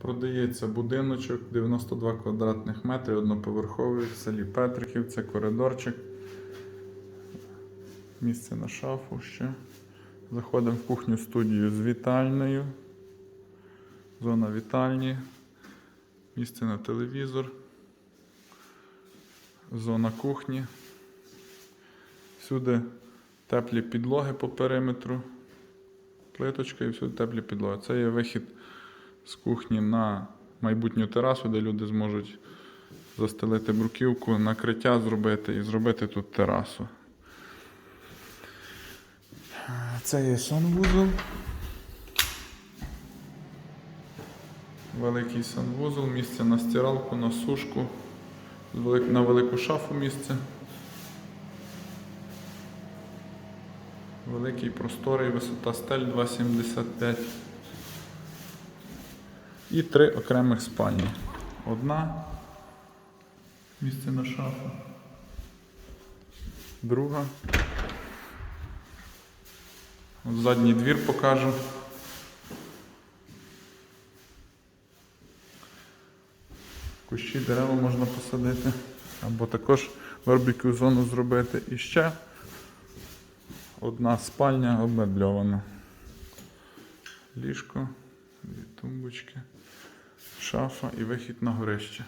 Продається будиночок 92 квадратних метри, одноповерховий в селі Петриків. Це коридорчик. Місце на шафу ще. Заходимо в кухню студію з вітальною. Зона вітальні. Місце на телевізор. Зона кухні. Всюди теплі підлоги по периметру. Плиточка і всюди теплі підлоги. Це є вихід з кухні на майбутню терасу, де люди зможуть застелити бруківку, накриття зробити і зробити тут терасу. Це є санвузол. Великий санвузол, місце на стиралку, на сушку, на велику шафу місце. Великий просторий, висота стель 2,75. І три окремих спальні. Одна. Місце на шафу. Друга. От Задній двір покажу. Кущі дерева можна посадити. Або також барбекю зону зробити. І ще одна спальня обмебльована. Ліжко, дві тумбочки, шафа і вихід на горище.